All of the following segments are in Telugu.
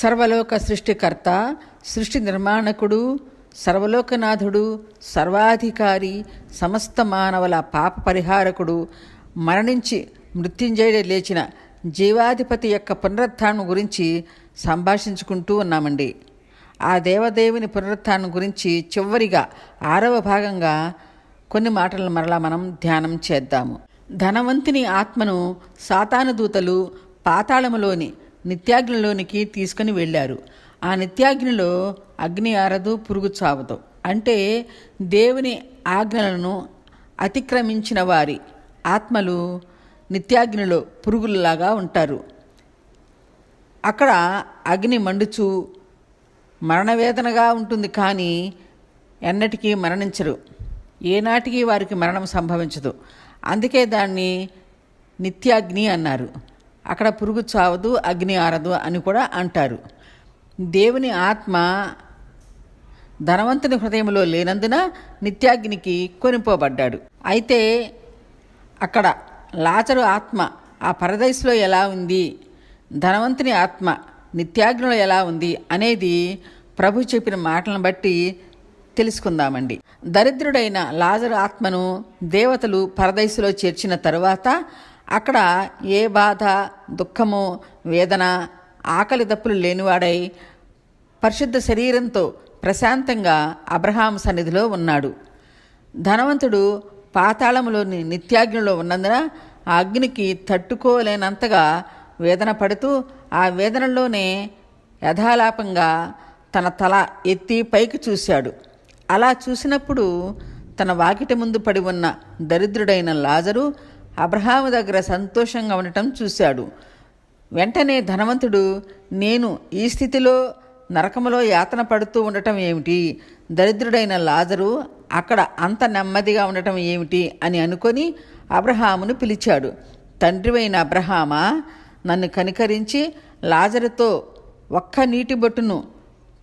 సర్వలోక సృష్టికర్త సృష్టి నిర్మాణకుడు సర్వలోకనాథుడు సర్వాధికారి సమస్త మానవుల పాప పరిహారకుడు మరణించి మృత్యుంజయుడు లేచిన జీవాధిపతి యొక్క పునరుత్థానం గురించి సంభాషించుకుంటూ ఉన్నామండి. ఆ దేవదేవుని పునరుత్థానం గురించి చివరిగా ఆరవ భాగంగా కొన్ని మాటలను మరలా మనం ధ్యానం చేద్దాము. ధనవంతుని ఆత్మను సాతాను దూతలు పాతాళములోని నిత్యాగ్నిలోనికి తీసుకుని వెళ్ళారు. ఆ నిత్యాగ్నిలో అగ్ని ఆరదు పురుగు చావదు. అంటే దేవుని ఆజ్ఞలను అతిక్రమించిన వారి ఆత్మలు నిత్యాగ్నిలో పురుగులలాగా ఉంటారు. అక్కడ అగ్ని మండుచు మరణవేదనగా ఉంటుంది కానీ ఎన్నటికీ మరణించరు. ఏనాటికి వారికి మరణం సంభవించదు. అందుకే దాన్ని నిత్యాగ్ని అన్నారు. అక్కడ పురుగు చావదు అగ్ని ఆరదు అని కూడా అంటారు. దేవుని ఆత్మ ధనవంతుని హృదయంలో లేనందున నిత్యాగ్నికి కొనిపోబడ్డాడు. అయితే అక్కడ లాచరు ఆత్మ ఆ పరదేశంలో ఎలా ఉంది? ధనవంతుని ఆత్మ నిత్యాగ్నిలో ఎలా ఉంది అనేది ప్రభు చెప్పిన మాటలను బట్టి తెలుసుకుందామండి. దరిద్రుడైన లాజరు ఆత్మను దేవతలు పరదైసులో చేర్చిన తరువాత అక్కడ ఏ బాధ దుఃఖము వేదన ఆకలి దప్పులు లేనివాడై పరిశుద్ధ శరీరంతో ప్రశాంతంగా అబ్రహాం సన్నిధిలో ఉన్నాడు. ధనవంతుడు పాతాళములోని నిత్యాగ్నిలో ఉన్నందున ఆ అగ్నికి తట్టుకోలేనంతగా వేదన పడుతూ ఆ వేదనలోనే యథాలాపంగా తన తల ఎత్తి పైకి చూశాడు. అలా చూసినప్పుడు తన వాకిటి ముందు పడి ఉన్న దరిద్రుడైన లాజరు అబ్రహాము దగ్గర సంతోషంగా ఉండటం చూశాడు. వెంటనే ధనవంతుడు నేను ఈ స్థితిలో నరకములో యాతన పడుతూ ఉండటం ఏమిటి? దరిద్రుడైన లాజరు అక్కడ అంత నెమ్మదిగా ఉండటం ఏమిటి? అని అనుకొని అబ్రహామును పిలిచాడు. తండ్రివైన అబ్రహామా నన్ను కనికరించి లాజరుతో ఒక్క నీటి బొట్టును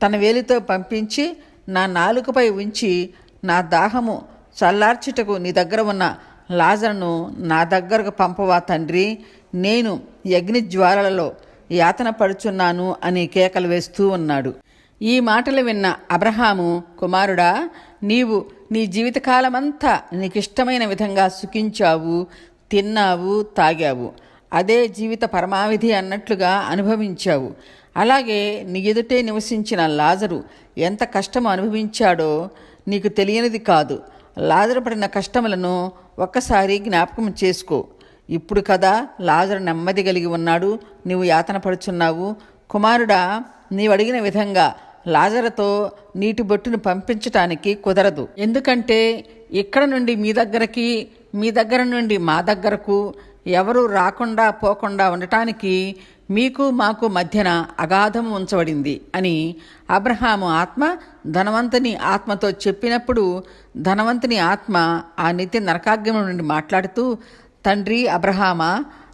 తన వేలితో పంపించి నా నాలుకపై ఉంచి నా దాహము చల్లార్చుటకు నీ దగ్గర ఉన్న లాజర్ను నా దగ్గరకు పంపవా తండ్రి. నేను ఈ అగ్ని జ్వాలలలో యాతన పడుచున్నాను అని కేకలు వేస్తూ ఉన్నాడు. ఈ మాటలు విన్న అబ్రహాము కుమారుడా నీవు నీ జీవితకాలమంతా నీకిష్టమైన విధంగా సుఖించావు తిన్నావు తాగావు. అదే జీవిత పరమావిధి అన్నట్లుగా అనుభవించావు. అలాగే నీ ఎదుటే నివసించిన లాజరు ఎంత కష్టం అనుభవించాడో నీకు తెలియనిది కాదు. లాజరు పడిన కష్టములను ఒక్కసారి జ్ఞాపకం చేసుకో. ఇప్పుడు కదా లాజరు నెమ్మది కలిగి ఉన్నాడు నీవు యాతన పడుచున్నావు. కుమారుడా నీవు అడిగిన విధంగా లాజరతో నీటి బొట్టును పంపించటానికి కుదరదు. ఎందుకంటే ఇక్కడ నుండి మీ దగ్గరకి మీ దగ్గర నుండి మా దగ్గరకు ఎవరు రాకుండా పోకుండా ఉండటానికి మీకు మాకు మధ్యన అగాధం ఉంచబడింది అని అబ్రహాము ఆత్మ ధనవంతుని ఆత్మతో చెప్పినప్పుడు ధనవంతుని ఆత్మ ఆ నిత్య నరకాగ్యం నుండి మాట్లాడుతూ తండ్రి అబ్రహామా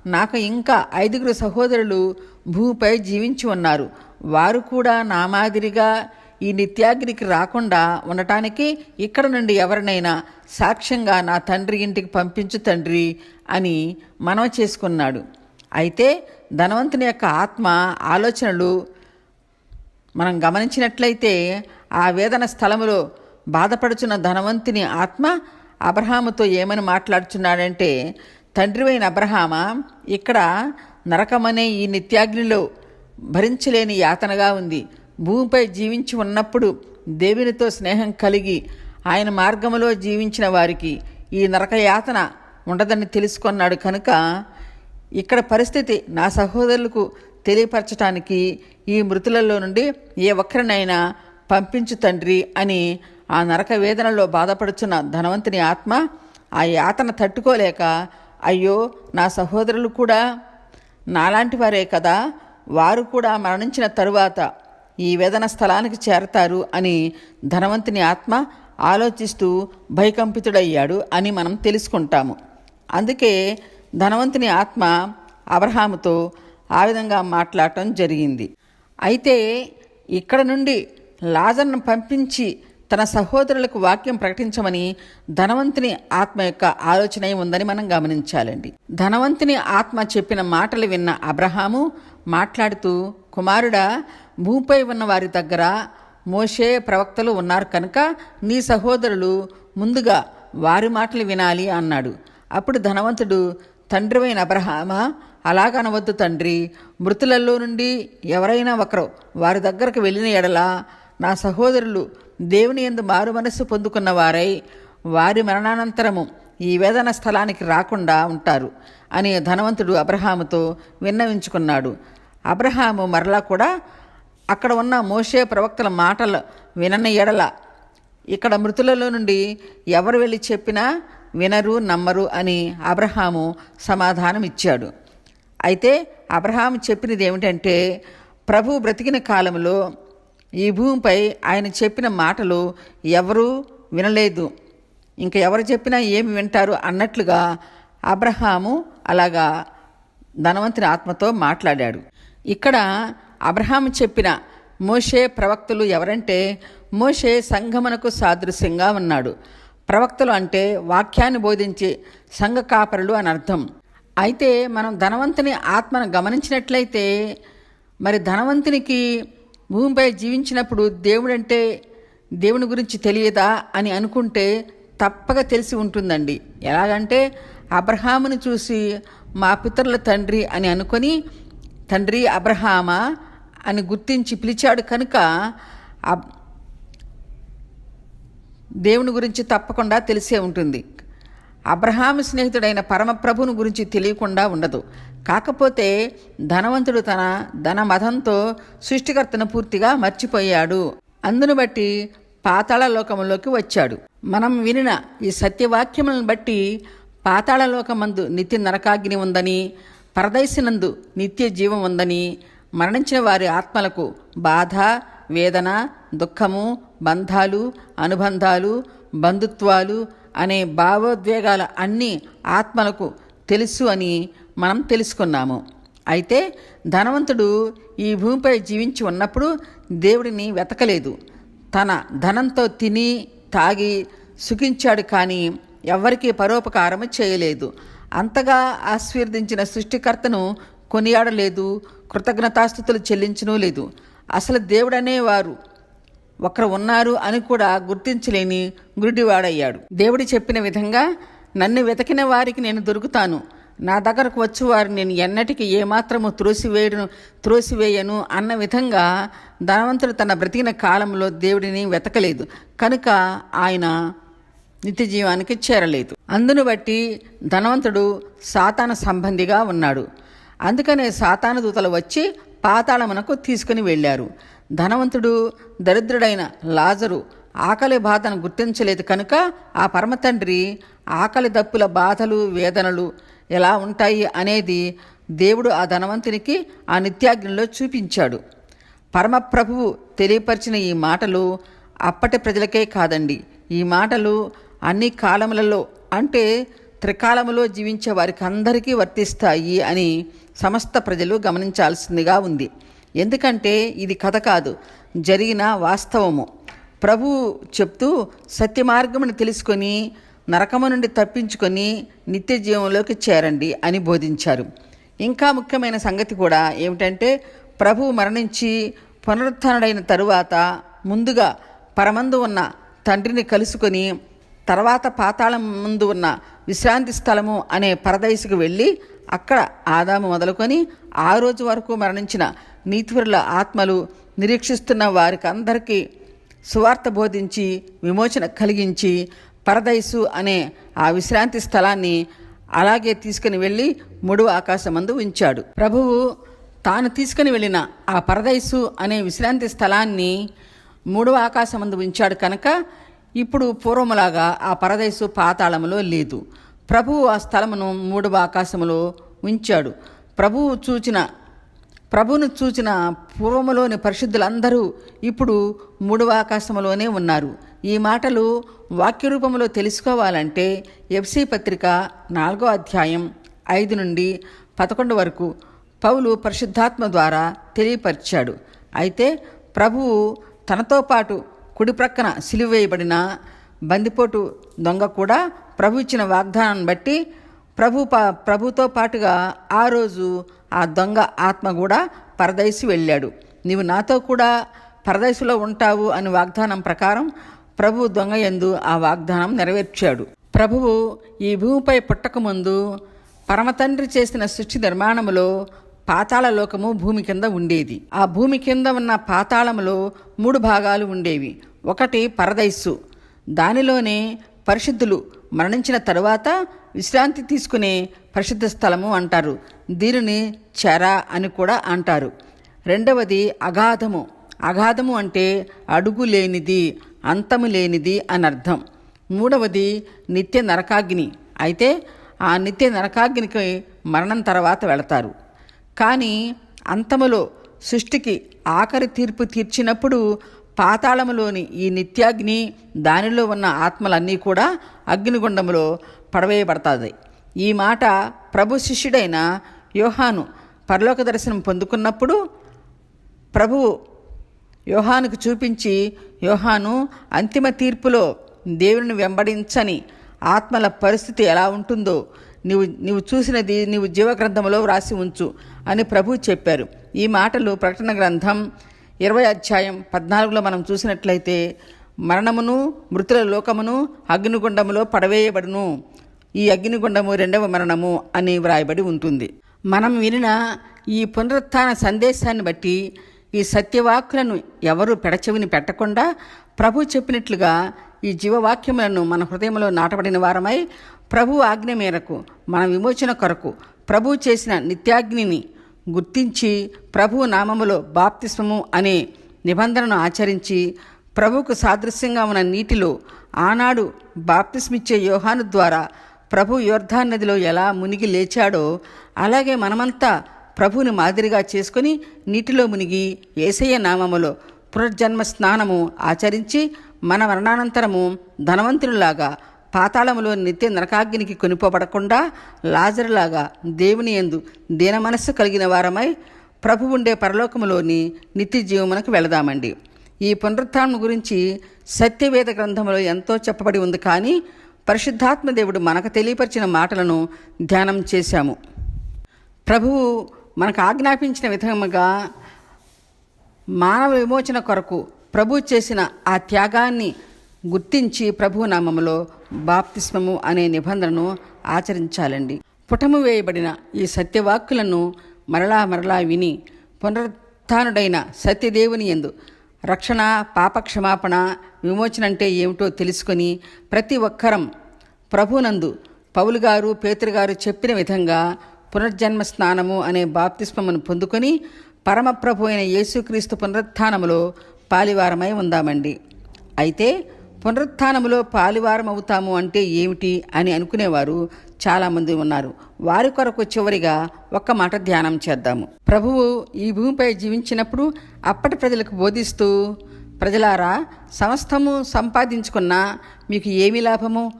నాకు ఇంకా ఐదుగురు సహోదరులు భూమిపై జీవించి ఉన్నారు. వారు కూడా నా మాదిరిగా ఈ నిత్యాగ్నికి రాకుండా ఉండటానికి ఇక్కడ నుండి ఎవరినైనా సాక్ష్యంగా నా తండ్రి ఇంటికి పంపించు తండ్రి అని మనవ చేసుకున్నాడు. అయితే ధనవంతుని యొక్క ఆత్మ ఆలోచనలు మనం గమనించినట్లయితే ఆ వేదన స్థలములో బాధపడుచున్న ధనవంతుని ఆత్మ అబ్రహాముతో ఏమని మాట్లాడుచున్నాడంటే తండ్రివైన అబ్రహామ ఇక్కడ నరకమనే ఈ నిత్యాగ్నిలో భరించలేని యాతనగా ఉంది. భూమిపై జీవించి ఉన్నప్పుడు దేవునితో స్నేహం కలిగి ఆయన మార్గములో జీవించిన వారికి ఈ నరక యాతన ఉండదని తెలుసుకున్నాడు కనుక ఇక్కడ పరిస్థితి నా సహోదరులకు తెలియపరచటానికి ఈ మృతులలో నుండి ఏ ఒక్కరినైనా పంపించు తండ్రి అని ఆ నరక వేదనలో బాధపడుచున్న ధనవంతుని ఆత్మ ఆ యాతన తట్టుకోలేక అయ్యో నా సహోదరులు కూడా నాలాంటి వారే కదా వారు కూడా మరణించిన తరువాత ఈ వేదన స్థలానికి చేరతారు అని ధనవంతుని ఆత్మ ఆలోచిస్తూ భయకంపితుడయ్యాడు అని మనం తెలుసుకుంటాము. అందుకే ధనవంతుని ఆత్మ అబ్రహాముతో ఆ విధంగా మాట్లాడటం జరిగింది. అయితే ఇక్కడ నుండి లాజర్ను పంపించి తన సహోదరులకు వాక్యం ప్రకటించమని ధనవంతుని ఆత్మ యొక్క ఆలోచన ఉందని మనం గమనించాలండి. ధనవంతుని ఆత్మ చెప్పిన మాటలు విన్న అబ్రహాము మాట్లాడుతూ కుమారుడా భూపై ఉన్న వారి దగ్గర మోషే ప్రవక్తలు ఉన్నారు కనుక నీ సహోదరులు ముందుగా వారి మాటలు వినాలి అన్నాడు. అప్పుడు ధనవంతుడు తండ్రివైన అబ్రహామా అలాగనవద్దు తండ్రి. మృతులలో నుండి ఎవరైనా ఒకరు వారి దగ్గరకు వెళ్ళిన ఎడల నా సహోదరులు దేవుని ఎందు మారు మనస్సు పొందుకున్న వారై వారి మరణానంతరము ఈ వేదన స్థలానికి రాకుండా ఉంటారు అని ధనవంతుడు అబ్రహాముతో విన్నవించుకున్నాడు. అబ్రహాము మరలా కూడా అక్కడ ఉన్న మోషే ప్రవక్తల మాటలు వినని ఎడల ఇక్కడ మృతులలో నుండి ఎవరు వెళ్ళి చెప్పినా వినరు నమ్మరు అని అబ్రహాము సమాధానం ఇచ్చాడు అయితే అబ్రహాము చెప్పినది ఏమిటంటే ప్రభు బ్రతికిన కాలంలో ఈ భూమిపై ఆయన చెప్పిన మాటలు ఎవరూ వినలేదు. ఇంకా ఎవరు చెప్పినా ఏమి వింటారు అన్నట్లుగా అబ్రహాము అలాగా ధనవంతుని ఆత్మతో మాట్లాడాడు. ఇక్కడ అబ్రహాము చెప్పిన మోషే ప్రవక్తలు ఎవరంటే మోషే సంఘమునకు సాదృశ్యంగా ఉన్నాడు. ప్రవక్తలు అంటే వాక్యాన్ని బోధించే సంఘ కాపరులు అని అర్థం. అయితే మనం ధనవంతుని ఆత్మను గమనించినట్లయితే మరి ధనవంతునికి భూమిపై జీవించినప్పుడు దేవుడంటే దేవుని గురించి తెలియదా అని అనుకుంటే తప్పక తెలిసి ఉంటుందండి. ఎలాగంటే అబ్రహాముని చూసి మా పితరుల తండ్రి అని అనుకొని తండ్రి అబ్రహామా? అని గుర్తించి పిలిచాడు కనుక అబ్- దేవుని గురించి తప్పకుండా తెలిసే ఉంటుంది. అబ్రహాము స్నేహితుడైన పరమప్రభుని గురించి తెలియకుండా ఉండదు. కాకపోతే ధనవంతుడు తన ధన మతంతో సృష్టికర్తను పూర్తిగా మర్చిపోయాడు. అందును బట్టి పాతాళలోకములోకి వచ్చాడు. మనం వినిన ఈ సత్యవాక్యములను బట్టి పాతాళలోకమందు నిత్య నరకాగ్ని ఉందని పరదైసినందు నిత్య జీవం ఉందని మరణించిన వారి ఆత్మలకు బాధ వేదన దుఃఖము బంధాలు అనుబంధాలు బంధుత్వాలు అనే భావోద్వేగాల అన్ని ఆత్మలకు తెలుసు అని మనం తెలుసుకున్నాము. అయితే ధనవంతుడు ఈ భూమిపై జీవించి ఉన్నప్పుడు దేవుడిని వెతకలేదు. తన ధనంతో తిని తాగి సుఖించాడు కానీ ఎవ్వరికీ పరోపకారము చేయలేదు. అంతగా ఆశీర్దించిన సృష్టికర్తను కొనియాడలేదు కృతజ్ఞతాస్థుతులు చెల్లించనూ లేదు. అసలు దేవుడనేవారు ఒకరు ఉన్నారు అని కూడా గుర్తించలేని గురుడివాడయ్యాడు. దేవుడు చెప్పిన విధంగా నన్ను వెతకిన వారికి నేను దొరుకుతాను. నా దగ్గరకు వచ్చి వారు నేను ఎన్నటికీ ఏమాత్రము త్రోసివేయను త్రోసివేయను అన్న విధంగా ధనవంతుడు తన బ్రతికిన కాలంలో దేవుడిని వెతకలేదు. కనుక ఆయన నిత్య జీవానికి చేరలేదు. అందును బట్టి ధనవంతుడు సాతాన సంబంధిగా ఉన్నాడు. అందుకనే సాతాన దూతలు వచ్చి పాతాళమునకు తీసుకుని వెళ్ళారు. ధనవంతుడు దరిద్రుడైన లాజరు ఆకలి బాధను గుర్తించలేదు కనుక ఆ పరమతండ్రి ఆకలి దప్పుల బాధలు వేదనలు ఎలా ఉంటాయి అనేది దేవుడు ఆ ధనవంతునికి ఆ నిత్యాగ్నిలో చూపించాడు. పరమప్రభువు తెలియపరిచిన ఈ మాటలు అప్పటి ప్రజలకే కాదండి. ఈ మాటలు అన్ని కాలములలో అంటే త్రికాలములో జీవించే వారికి అందరికీ వర్తిస్తాయి అని సమస్త ప్రజలు గమనించాల్సిందిగా ఉంది. ఎందుకంటే ఇది కథ కాదు జరిగిన వాస్తవము. ప్రభు చెప్తూ సత్య మార్గమును తెలుసుకొని నరకము నుండి తప్పించుకొని నిత్య జీవంలోకి చేరండి అని బోధించారు. ఇంకా ముఖ్యమైన సంగతి కూడా ఏమిటంటే ప్రభు మరణించి పునరుత్డైన తరువాత ముందుగా పరమందు ఉన్న తండ్రిని కలుసుకొని తర్వాత పాతాళం ముందు ఉన్న విశ్రాంతి స్థలము అనే పరదైసుకు వెళ్ళి అక్కడ ఆదాము మొదలుకొని ఆ రోజు వరకు మరణించిన నీతివరుల ఆత్మలు నిరీక్షిస్తున్న వారికి అందరికీ సువార్త బోధించి విమోచన కలిగించి పరదైసు అనే ఆ విశ్రాంతి స్థలాన్ని అలాగే తీసుకుని వెళ్ళి మూడవ ఆకాశమందు ఉంచాడు. ప్రభువు తాను తీసుకుని వెళ్ళిన ఆ పరదైసు అనే విశ్రాంతి స్థలాన్ని మూడవ ఆకాశమందు ఉంచాడు కనుక ఇప్పుడు పూర్వములాగా ఆ పరదైసు పాతాళములో లేదు. ప్రభువు ఆ స్థలమును మూడవ ఆకాశములో ఉంచాడు. ప్రభువు చూచిన ప్రభువును చూచిన పూర్వములోని పరిశుద్ధులందరూ ఇప్పుడు మూడవ ఆకాశములోనే ఉన్నారు. ఈ మాటలు వాక్య రూపంలో తెలుసుకోవాలంటే ఎఫ్సి పత్రిక నాలుగో అధ్యాయం ఐదు నుండి పదకొండు వరకు పౌలు పరిశుద్ధాత్మ ద్వారా తెలియపరిచాడు. అయితే ప్రభువు తనతో పాటు కుడి ప్రక్కన సిలువేయబడిన బందిపోటు దొంగ కూడా ప్రభు ఇచ్చిన వాగ్దానాన్ని బట్టి ప్రభు ప్రభుతో పాటుగా ఆ రోజు ఆ దొంగ ఆత్మ కూడా పరదైసి వెళ్ళాడు. నీవు నాతో కూడా పరదేశంలో ఉంటావు అని వాగ్దానం ప్రకారం ప్రభు దొంగ యందు ఆ వాగ్దానం నెరవేర్చాడు. ప్రభువు ఈ భూమిపై పుట్టకముందు పరమతండ్రి చేసిన సృష్టి నిర్మాణములో పాతాళ లోకము భూమి కింద ఉండేది. ఆ భూమి కింద ఉన్న పాతాళములో మూడు భాగాలు ఉండేవి. ఒకటి పరదైస్సు దానిలోనే పరిశుద్ధులు మరణించిన తరువాత విశ్రాంతి తీసుకునే పరిశుద్ధ స్థలము అంటారు. దీనిని చెర అని కూడా అంటారు. రెండవది అగాధము. అగాధము అంటే అడుగు లేనిది అంతము లేనిది అని అర్థం. మూడవది నిత్య నరకాగ్ని. అయితే ఆ నిత్య నరకాగ్నికి మరణం తర్వాత వెళతారు. కానీ అంతములో సృష్టికి ఆఖరి తీర్పు తీర్చినప్పుడు పాతాళములోని ఈ నిత్యాగ్ని దానిలో ఉన్న ఆత్మలన్నీ కూడా అగ్నిగుండములో పడవేయబడతాయి. ఈ మాట ప్రభు శిష్యుడైన యోహాను పరలోక దర్శనం పొందుకున్నప్పుడు ప్రభువు యోహానుకు చూపించి యోహాను అంతిమ తీర్పులో దేవుని వెంబడించని ఆత్మల పరిస్థితి ఎలా ఉంటుందో నీవు నీవు చూసినది నీవు జీవగ్రంథంలో వ్రాసి ఉంచు అని ప్రభు చెప్పారు. ఈ మాటలు ప్రకటన గ్రంథం ఇరవై అధ్యాయం పద్నాలుగులో మనం చూసినట్లయితే మరణమును మృతుల లోకమును అగ్నిగుండములో పడవేయబడును. ఈ అగ్నిగుండము రెండవ మరణము అని వ్రాయబడి ఉంటుంది. మనం వినిన ఈ పునరుత్థాన సందేశాన్ని బట్టి ఈ సత్యవాక్యులను ఎవరు పెడచెవిని పెట్టకుండా ప్రభు చెప్పినట్లుగా ఈ జీవవాక్యములను మన హృదయంలో నాటబడిన వారమై ప్రభు ఆజ్ఞ మేరకు మన విమోచన కొరకు ప్రభు చేసిన నిత్యాగ్నిని గుర్తించి ప్రభు నామములో బాప్తిస్మము అనే నిబంధనను ఆచరించి ప్రభుకు సాదృశ్యంగా ఉన్న నీటిలో ఆనాడు బాప్తిస్మిచ్చే యోహాను ద్వారా ప్రభు యోర్ధాన్ నదిలో ఎలా మునిగి లేచాడో అలాగే మనమంతా ప్రభువుని మాదిరిగా చేసుకుని నీటిలో మునిగి ఏసయ్య నామములో పునర్జన్మ స్నానము ఆచరించి మన మరణానంతరము ధనవంతునిలాగా పాతాళములో నిత్య నరకాగ్నికి కొనిపోబడకుండా లాజరులాగా దేవుని ఎందు దీన మనస్సు కలిగిన వారమై ప్రభు ఉండే పరలోకములోని నిత్య జీవమునకు వెళదామండి. ఈ పునరుత్నం గురించి సత్యవేద గ్రంథంలో ఎంతో చెప్పబడి ఉంది కానీ పరిశుద్ధాత్మ దేవుడు మనకు తెలియపరిచిన మాటలను ధ్యానం చేశాము. ప్రభువు మనకు ఆజ్ఞాపించిన విధముగా మానవ విమోచన కొరకు ప్రభు చేసిన ఆ త్యాగాన్ని గుర్తించి ప్రభు నామములో బాప్తిస్మము అనే నిబంధనను ఆచరించాలండి. పుటము వేయబడిన ఈ సత్యవాక్కులను మరలా మరలా విని పునరుత్డైన సత్యదేవుని ఎందు రక్షణ పాపక్షమాపణ విమోచన అంటే ఏమిటో తెలుసుకొని ప్రతి ఒక్కరం ప్రభునందు పౌలు గారు పేతురు గారు చెప్పిన విధంగా పునర్జన్మ స్నానము అనే బాప్తిస్మమును పొందుకొని పరమప్రభు అయిన యేసుక్రీస్తు పునరుత్నములో పాలివారమై ఉందామండి. అయితే పునరుత్నములో పాలివారం అవుతాము అంటే ఏమిటి అని అనుకునేవారు చాలామంది ఉన్నారు. వారి కొరకు చివరిగా ఒక్క మాట ధ్యానం చేద్దాము. ప్రభువు ఈ భూమిపై జీవించినప్పుడు అప్పటి ప్రజలకు బోధిస్తూ ప్రజలారా సమస్తము సంపాదించుకున్నా మీకు ఏమి లాభము?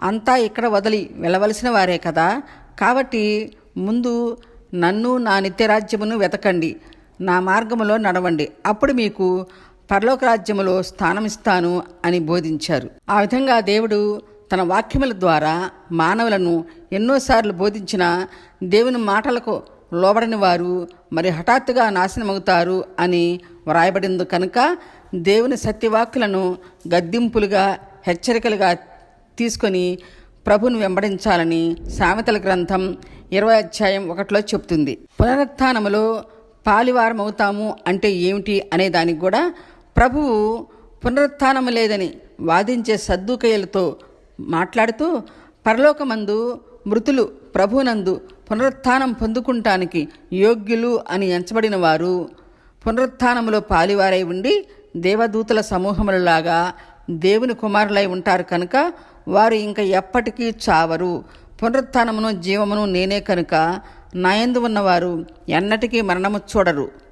అంతా ఇక్కడ వదిలి వెళ్ళవలసిన వారే కదా. కాబట్టి ముందు నన్ను నా నిత్యరాజ్యమును వెతకండి. నా మార్గములో నడవండి. అప్పుడు మీకు పరలోక రాజ్యములో అని బోధించారు. ఆ విధంగా దేవుడు తన వాక్యముల ద్వారా మానవులను ఎన్నోసార్లు బోధించిన దేవుని మాటలకు లోబడని వారు మరి హఠాత్తుగా నాశనమవుతారు అని వ్రాయబడింది కనుక దేవుని సత్యవాక్కులను గద్దింపులుగా హెచ్చరికలుగా తీసుకొని ప్రభుని వెంబడించాలని సామెతల గ్రంథం ఇరవై అధ్యాయం ఒకటిలో చెప్తుంది పునరుత్నములో పాలివారం అవుతాము అంటే ఏమిటి అనే దానికి కూడా ప్రభువు పునరుత్థానము లేదని వాదించే సద్దుకయ్యలతో మాట్లాడుతూ పరలోకమందు మృతులు ప్రభునందు పునరుత్నం పొందుకుంటానికి యోగ్యులు అని ఎంచబడిన వారు పునరుత్థానములో పాలివారై ఉండి దేవదూతల సమూహములలాగా దేవుని కుమారులై ఉంటారు కనుక వారు ఇంకా ఎప్పటికీ చావరు. పునరుత్నమును జీవమును నేనే కనుక నాయందు ఉన్నవారు ఎన్నటికీ మరణము చూడరు.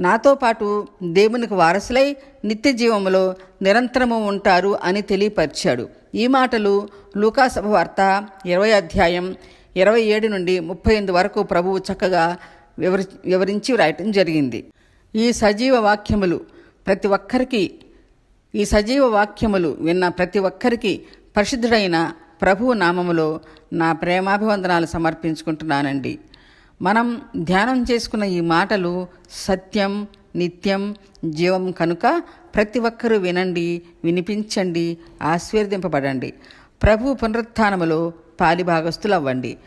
నాతో పాటు దేవునికి వారసులై నిత్య జీవములో నిరంతరము ఉంటారు అని తెలియపరిచాడు. ఈ మాటలు లూకాసభ వార్త ఇరవై అధ్యాయం ఇరవై ఏడు నుండి ముప్పై ఎనిమిది వరకు ప్రభువు చక్కగా వివరి వివరించి వ్రాయటం జరిగింది. ఈ సజీవ వాక్యములు ప్రతి ఒక్కరికి ఈ సజీవ వాక్యములు విన్న ప్రతి ఒక్కరికి పరిశుద్ధుడైన ప్రభువు నామములో నా ప్రేమాభివందనాలు సమర్పించుకుంటున్నానండి. మనం ధ్యానం చేసుకున్న ఈ మాటలు సత్యం నిత్యం జీవం కనుక ప్రతి ఒక్కరూ వినండి వినిపించండి ఆశీర్వదింపబడండి. ప్రభు పునరుత్థానములో పాలిభాగస్తులు అవ్వండి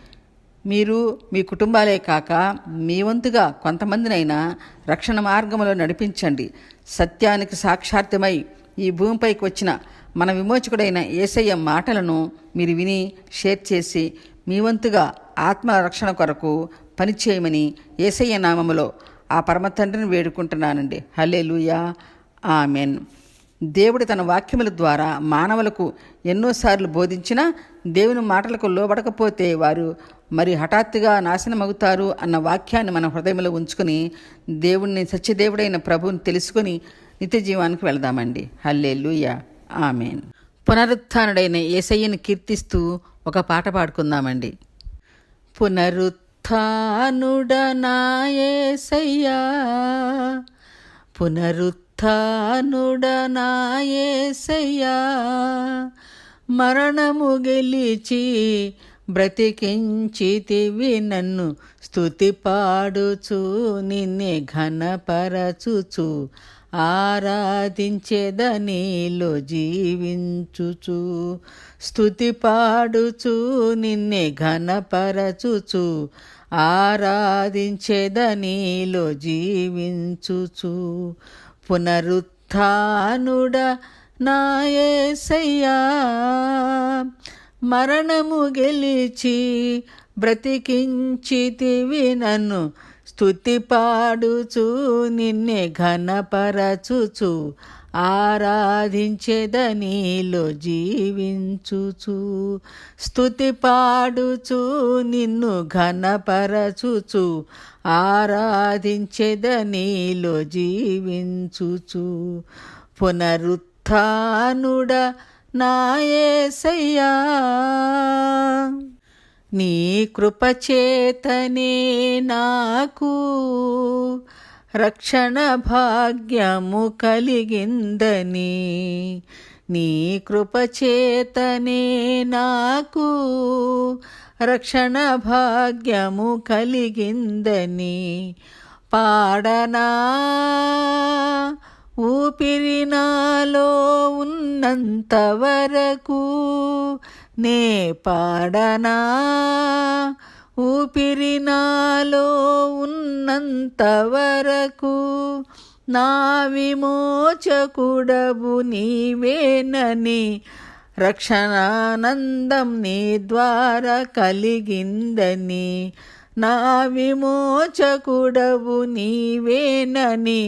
మీరు మీ కుటుంబాలే కాక మీ వంతుగా కొంతమందినైనా రక్షణ మార్గంలో నడిపించండి. సత్యానికి సాక్షార్థమై ఈ భూమిపైకి వచ్చిన మన విమోచకుడైన ఏసయ్య మాటలను మీరు విని షేర్ చేసి మీ వంతుగా ఆత్మ రక్షణ కొరకు పనిచేయమని ఏసయ్య నామములో ఆ పరమతండ్రిని వేడుకుంటున్నానండి. హలే లూయా ఆమెన్. దేవుడు తన వాక్యముల ద్వారా మానవులకు ఎన్నోసార్లు బోధించినా దేవుని మాటలకు లోబడకపోతే వారు మరి హఠాత్తుగా నాశనమవుతారు అన్న వాక్యాన్ని మన హృదయంలో ఉంచుకొని దేవుణ్ణి సత్యదేవుడైన ప్రభువుని తెలుసుకొని నిత్య జీవానికి వెళదామండి. హల్లే ఆమెన్. పునరుత్డైన ఏసయ్యను కీర్తిస్తూ ఒక పాట పాడుకుందామండి. పునరుత్ పునరుత్డనాయేసయ్యా పునరుత్డనాయేసయ్యా మరణము గెలిచి బ్రతికించితివి నన్ను స్థుతి పాడుచు నిన్నే ఘనపరచుచు ఆరాధించేదనిలో జీవించుచు. స్థుతి పాడుచు నిన్నే ఘనపరచుచు ఆరాధించేదనిలో జీవించుచు పునరుత్నుడ నాయసయ్యా. మరణము గెలిచి బ్రతికించితివి నన్ను స్థుతి పాడుచు నిన్నే ఘనపరచుచు. ఆరాధించెదనీలో జీవించుచు. స్థుతి పాడుచు నిన్ను ఘనపరచుచు. ఆరాధించెదనీలో జీవించుచు. పునరుత్నుడ నాయసయ్యా. నీ కృపచేతనే నాకు రక్షణ భాగ్యము కలిగిందని నీ కృపచేతనే నాకు రక్షణ భాగ్యము కలిగిందని పాడనా ఊపిరి నాలో ఉన్నంత వరకు నే పాడనా ఊపిరి నాలో ఉన్నంత వరకు నా విమోచకుడవు నీవేనని రక్షణానందం నీ ద్వారా కలిగిందని నా విమోచకుడవు నీవేనని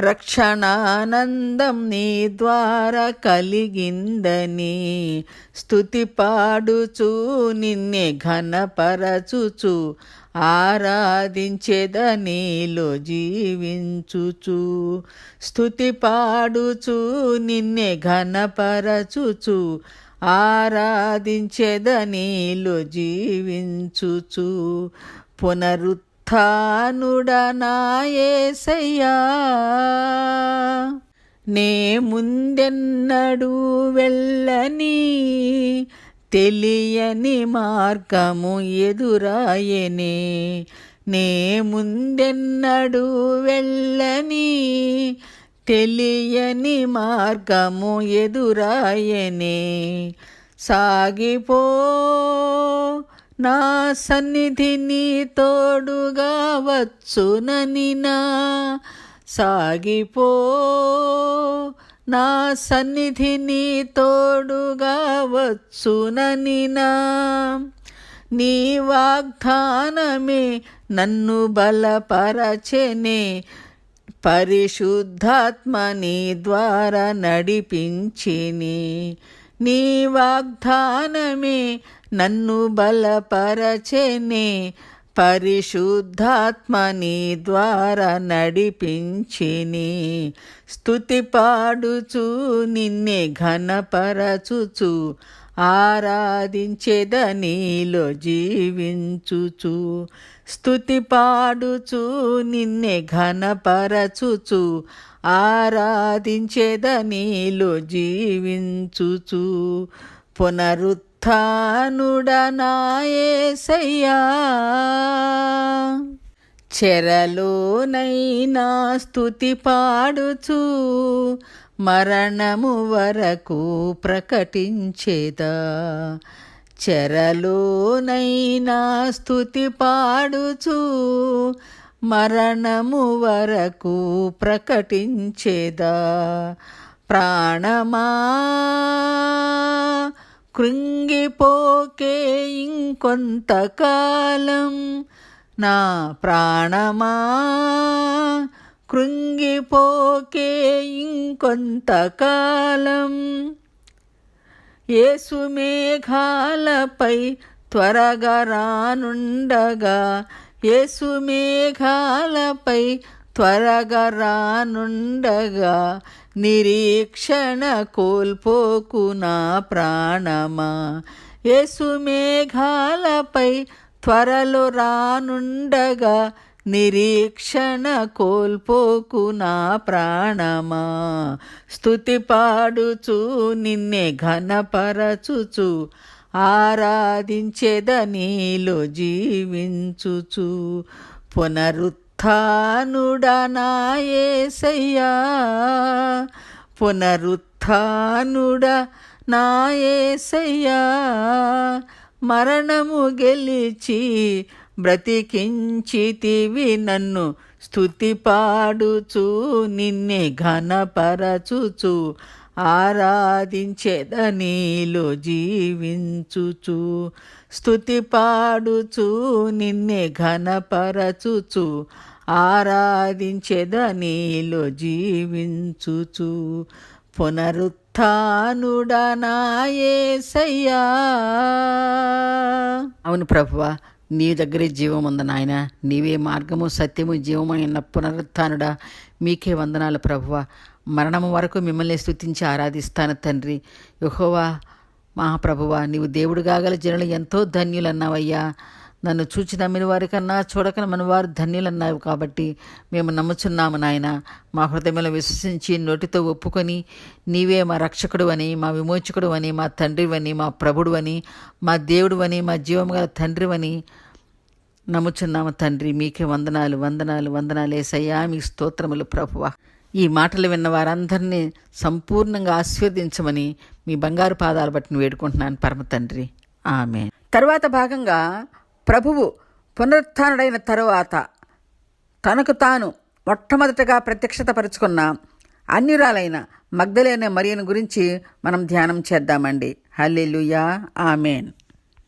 రక్షణానందం నీ ద్వారా కలిగిందని స్థుతి పాడుచు నిన్నే ఘనపరచుచు ఆరాధించేదనిలో జీవించుచు. స్థుతి పాడుచు నిన్నే ఘనపరచుచు ఆరాధించేదనిలో జీవించుచు. పునరుత్ స్థానుడనాయేసయ్యా. నే ముందెన్నడూ వెళ్ళని తెలియని మార్గము ఎదురాయనే. నే ముందెన్నడు వెళ్ళని తెలియని మార్గము ఎదురాయనే. సాగిపో నా సన్నిధిని తోడుగా వచ్చునని నా. సాగిపో నా సన్నిధిని తోడుగా వచ్చునని నా. నీ వాగ్దానమే నన్ను బలపరచెనే. పరిశుద్ధాత్మని ద్వారా నడిపించిని. నీ వాగ్దానమే నన్ను బలపరచెనే. పరిశుద్ధాత్మని ద్వారా నడిపించిని. స్థుతి పాడుచు నిన్నే ఘనపరచుచు ఆరాధించేదనిలో జీవించుచు. స్థుతి పాడుచు నిన్నే ఘనపరచుచు ఆరాధించేదనిలో జీవించుచు పునరుత్డనాయసయ్యా. చెరలోనైనా స్థుతి పాడుచు మరణము వరకు ప్రకటించేదా. చెరలోనైనా స్థుతి పాడుచు మరణము వరకు ప్రకటించేదా. ప్రాణమా? కృంగిపోకే ఇంకొంతకాలం. నా ప్రాణమా? కృంగిపోకే ఇంకొంతకాలం. యేసు మేఘాలపై త్వరగా రానుండగా యేసు మేఘాలపై త్వరగా రానుండగా నిరీక్షణ కోల్పోకు నా ప్రాణమా. యేసు మేఘాలపై త్వరలో రానుండగా నిరీక్షణ కోల్పోకు నా ప్రాణమా. స్థుతి పాడుచు నిన్నే ఘనపరచుచు ఆరాధించేద నీలో జీవించుచు. పునరుత్నుడనాయేసయ్యా పునరుత్డ నాయేసయ్యా మరణము గెలిచి బ్రతికించితివి నన్ను స్థుతి పాడుచు నిన్నే ఘనపరచుచు. ఆరాధించేద నీలో జీవించుచు స్థుతి పాడుచు నిన్నే ఘనపరచుచు ఆరాధించేద నీలో జీవించుచు. పునరుత్డనాయేసయ్యా. అవును ప్రభువా నీ దగ్గరే జీవం ఉంది నాయన. నీవే మార్గము సత్యము జీవము అయిన పునరుత్నుడా మీకే వందనాలు ప్రభువ. మరణము వరకు మిమ్మల్ని స్థుతించి ఆరాధిస్తాను తండ్రి. యహోవా మహాప్రభువ నీవు దేవుడుగాగల జనులు ఎంతో ధన్యులన్నావయ్యా. నన్ను చూచి నమ్మిన వారికన్నా చూడక మనవారు ధన్యులన్నావు కాబట్టి మేము నమ్ముచున్నాము నాయన. మా హృదయంలో విశ్వసించి నోటితో ఒప్పుకొని నీవే మా రక్షకుడు అని మా విమోచకుడు అని మా తండ్రివని మా ప్రభుడు అని మా దేవుడు అని మా జీవము గల తండ్రివని నమ్ముచున్నాము తండ్రి. మీకే వందనాలు వందనాలు వందనాలు. ఏసయ్యా మీ స్తోత్రములు ప్రభువ. ఈ మాటలు విన్న వారందరినీ సంపూర్ణంగా ఆస్వాదించమని మీ బంగారు పాదాలు బట్టిని వేడుకుంటున్నాను పరమ తండ్రి. ఆమె తర్వాత భాగంగా ప్రభువు పునరుత్డైన తరువాత తనకు తాను మొట్టమొదటగా ప్రత్యక్షత పరుచుకున్న అన్యురాలైన మగ్ధలేన మరియను గురించి మనం ధ్యానం చేద్దామండి. హల్లెలుయా. ఆమెన్.